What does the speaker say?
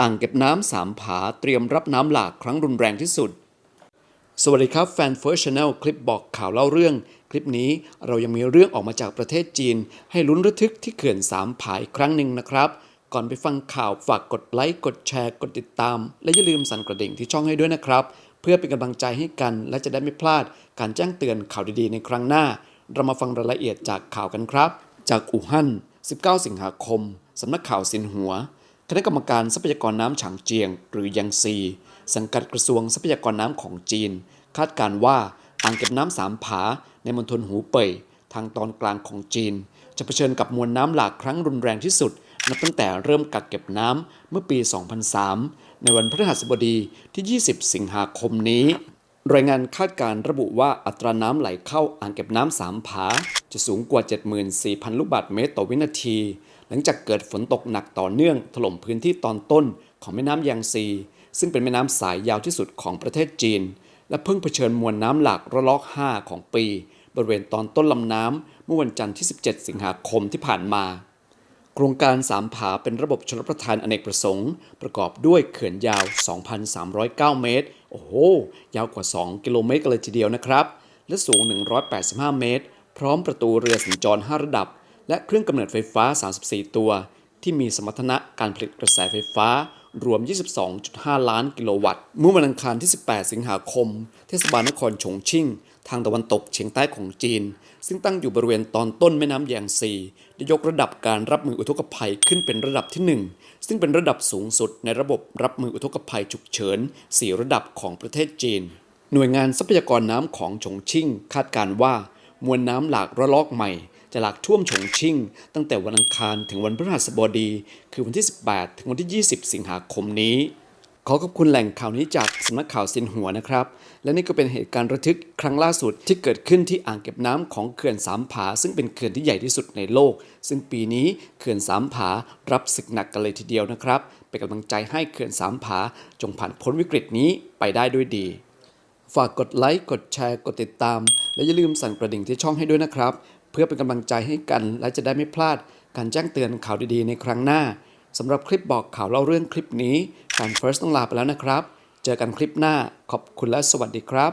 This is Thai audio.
อ่างเก็บน้ำสามผาเตรียมรับน้ำหลากครั้งรุนแรงที่สุด สวัสดีครับแฟนเฟิร์สชาแนลคลิปบอกข่าวเล่าเรื่อง คลิปนี้เรายังมีเรื่องออกมาจากประเทศจีน ให้ลุ้นระทึกที่เขื่อนสามผาอีกครั้งหนึ่งนะครับ ก่อนไปฟังข่าวฝากกดไลค์กดแชร์กดติดตาม และอย่าลืมสั่นกระดิ่งที่ช่องให้ด้วยนะครับ เพื่อเป็นกำลังใจให้กันและจะได้ไม่พลาด การแจ้งเตือนข่าวดีๆ ในครั้งหน้า เรามาฟังรายละเอียดจากข่าวกันครับ จากอู่ฮั่น 19 สิงหาคมสำนักข่าวสินหัว คณะกรรมการทรัพยากรน้ำฉางเจียง หรือยังซี สังกัดกระทรวงทรัพยากรน้ำของจีน คาดการว่าอ่างเก็บน้ำสามผาในมณฑลหูเป่ยทางตอนกลางของจีน จะเผชิญกับมวลน้ำหลากครั้งรุนแรงที่สุด นับตั้งแต่เริ่มกักเก็บน้ำเมื่อปี 2003 ในวันพฤหัสบดีที่ 20 สิงหาคมนี้ รายงานคาดการระบุว่าอัตราน้ำไหลเข้าอ่างเก็บน้ำสามผา จะสูงกว่า 74,000 ลูกบาศก์เมตรต่อวินาที หลังจากเกิดฝนตกหนักต่อเนื่องถล่มพื้นที่ตอนต้นของแม่น้ำยางซี ซึ่งเป็นแม่น้ำสายยาวที่สุดของประเทศจีน และเพิ่งเผชิญมวลน้ำหลากระลอก 5 ของปี บริเวณตอนต้นลำน้ำเมื่อวันจันทร์ที่ 17 สิงหาคมที่ผ่านมา โครงการสามผาเป็นระบบชลประทานอเนกประสงค์ ประกอบด้วยเขื่อนยาว 2,309 เมตร โอ้โห ยาวกว่า 2 กิโลเมตรกันเลยทีเดียวนะครับ และสูง 185 เมตร พร้อมประตูเรือสัญจร 5 ระดับ และเครื่องกำเนิดไฟฟ้า 34 ตัว ที่มีสมรรถนะการผลิตกระแสไฟฟ้ารวม 22.5 ล้านกิโลวัตต์ เมื่อวันอังคารที่ 18 สิงหาคม เทศบาลนครฉงชิ่ง ทางตะวันตกเฉียงใต้ของจีน ซึ่งตั้งอยู่บริเวณตอนต้นแม่น้ำแยงซีได้ยกระดับการรับมืออุทกภัยขึ้นเป็นระดับที่ 1 ซึ่งเป็นระดับสูงสุดในระบบรับมืออุทกภัยฉุกเฉิน 4 ระดับของประเทศจีน หน่วยงานทรัพยากรน้ำของฉงชิ่ง คาดการณ์ว่ามวลน้ำหลากระลอกใหม่จะหลากท่วมฉงชิ่ง ตั้งแต่วันอังคารถึงวันพฤหัสบดี คือวันที่ 18 ถึงวันที่ 20 สิงหาคมนี้ ขอขอบคุณแหล่งข่าวนี้จากสำนักข่าวสินหัวนะครับ และนี่ก็เป็นเหตุการณ์ระทึกครั้งล่าสุดที่เกิดขึ้นที่อ่างเก็บน้ำของเขื่อนสามผา ซึ่งเป็นเขื่อนที่ใหญ่ที่สุดในโลก ซึ่งปีนี้เขื่อนสามผารับศึกหนักกันเลยทีเดียวนะครับ เป็นกำลังใจให้เขื่อนสามผาจงผ่านพ้นวิกฤตนี้ไปได้ด้วยดี ฝากกดไลค์กดแชร์กดติดตาม และอย่าลืมสั่นกระดิ่งที่ช่องให้ด้วยนะครับ เพื่อเป็นกำลังใจให้กันและจะได้ไม่พลาดการแจ้งเตือนข่าวดีๆ ในครั้งหน้าสำหรับคลิปบอกข่าวเล่าเรื่องคลิปนี้ แฟนเฟิร์สต้องลาไปแล้วนะครับ เจอกันคลิปหน้าขอบคุณและสวัสดีครับ